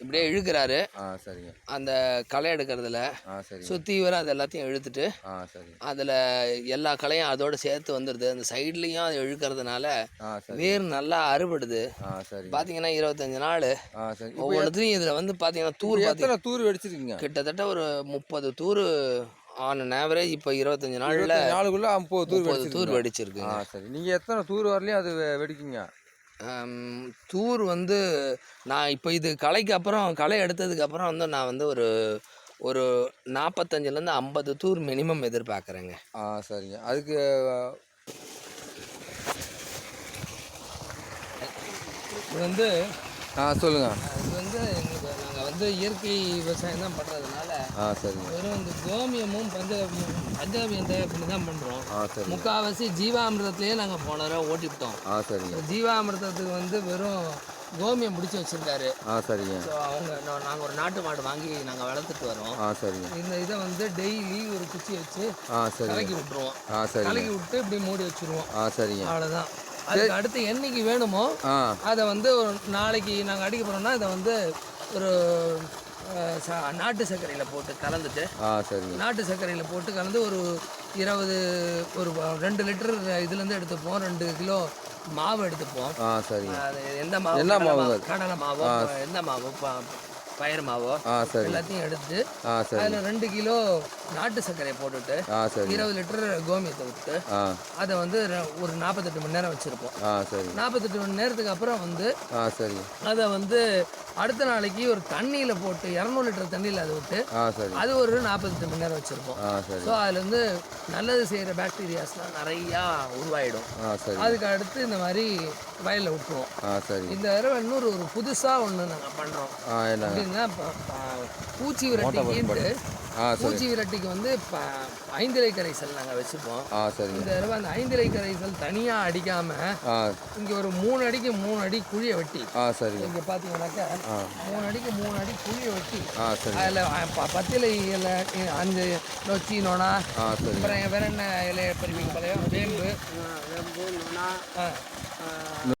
இப்படியே இழுக்கிறாரு. சரிங்க. அந்த களை எடுக்கிறதுல சுற்றி வர அது எல்லாத்தையும் இழுத்துட்டு அதில் எல்லா களையும் அதோட சேர்த்து வந்துடுது அந்த சைட்லேயும் அது இழுக்கிறதுனால வேர் நல்லா அறுபடுது. பார்த்தீங்கன்னா இருபத்தஞ்சு நாள். ஒவ்வொன்றுத்தையும் இதில் வந்து பார்த்தீங்கன்னா தூர் பார்த்தீங்கன்னா தூர் வெடிச்சிருக்கீங்க? கிட்டத்தட்ட ஒரு முப்பது தூர் ஆன் ஆவரேஜ் இப்போ இருபத்தஞ்சு நாளில் நாளுக்குள்ள முப்பது தூர் தூர் வெடிச்சிருக்கீங்க. வெடிச்சிருக்கு சரி. நீங்கள் எத்தனை தூர் வரலையும் அது வெடிக்குங்க? தூர் வந்து நான் இப்போ இது களைக்கு அப்புறம் களை எடுத்ததுக்கு அப்புறம் வந்து நான் வந்து ஒரு ஒரு நாற்பத்தஞ்சிலேருந்து ஐம்பது தூர் மினிமம் எதிர்பார்க்குறேங்க. ஆ சரிங்க. அதுக்கு இது வந்து ஆ சொல்லுங்க. இது வந்து எங்களுக்கு வந்து இயற்கை விவசாயம் தான் பண்ணுறதுனால ஆ சரிங்க. வெறும் இந்த கோமியமும் பஞ்சகவியம் பஞ்சகவியம் தயார் பண்ணி தான் பண்ணுறோம் ஆ சரிங்க. முக்கால்வாசி ஜீவாமிர்தத்திலேயே நாங்கள் போன தடவை ஓட்டிவிட்டோம். ஆ சரிங்க. ஜீவாமிர்தத்துக்கு வந்து வெறும் கோமியம் முடிச்சு வச்சுருக்காரு. ஆ சரிங்க. ஸோ அவங்க நாங்கள் ஒரு நாட்டு மாடு வாங்கி நாங்கள் வளர்த்துட்டு வரோம். ஆ சரிங்க. இந்த இதை வந்து டெய்லி ஒரு குச்சி வச்சு ஆ சரிங்க. கலக்கி விட்டுருவோம். ஆ சரிங்க. கலக்கி விட்டு இப்படி மூடி வச்சுருவோம். ஆ சரிங்க. அவ்வளோதான் அதுக்கு அடுத்து என்னைக்கு வேணுமோ ஆ. அதை வந்து ஒரு நாளைக்கு நாங்கள் அடிக்க போகிறோம்னா இதை வந்து ஒரு நாட்டு சர்க்கரையில் போட்டு கலந்துட்டு நாட்டு சர்க்கரையில் போட்டு கலந்து ஒரு இருபது ஒரு ரெண்டு லிட்டர் இதுலேருந்து எடுத்துப்போம். ரெண்டு கிலோ மாவு எடுத்துப்போம். எந்த மாவு? கடலை மாவு எந்த மாவோ? ப- பயிறு மாவோ ஆ எல்லாத்தையும் எடுத்து ஆ அதில் ரெண்டு கிலோ நாட்டு சர்க்கரையை போட்டுட்டு ஆ இருபது லிட்டர் கோமியத்தை விட்டு ஆ. அதை வந்து ர- ஒரு நாற்பத்தெட்டு மணி நேரம் வச்சுருப்போம். ஆ சரிங்க நாற்பத்தெட்டு மணி நேரத்துக்கு அப்புறம் வந்து ஆ சரிங்க அதை வந்து அடுத்த நாளைக்கு ஒரு தண்ணியில் போட்டு இரநூறு லிட்டர் தண்ணியில் அதை விட்டு ஆ அது ஒரு நாற்பத்தெட்டு மணி நேரம் வச்சுருப்போம். ஆ சரி. ஸோ அதில் வந்து நல்லது செய்கிற பாக்டீரியாஸ்லாம் நிறையா உருவாயிடும். ஆ சரி. அதுக்கு அடுத்து இந்த மாதிரி வயலில் விட்டுருவோம் ஆ சரிங்க இந்த தடவை இன்னொரு ஒரு புதுசாக ஒன்று நாங்கள் பண்ணுறோம் ஆ அப்படின்னா ப- ப- பூச்சி சரி. பூச்சி விரட்டிக்கு வந்து ப ஐந்திலை கரைசல் நாங்கள் வச்சுப்போம். இந்த தடவை அந்த ஐந்திலை கரைசல் தனியாக அடிக்காமல் ஆ. இங்கே ஒரு மூணு அடிக்கு மூணு அடி குழியை வெட்டி. ஆ சரிங்க. இங்கே பார்த்தீங்கன்னாக்கா மூணு அடிக்கு மூணு அடி குழியை வெட்டி. அதில் பத்திலை இலை அஞ்சு நொச்சி நொனா அப்புறம் வேற என்ன இலையை பருவிக்கு பழைய வேம்பு. ஆ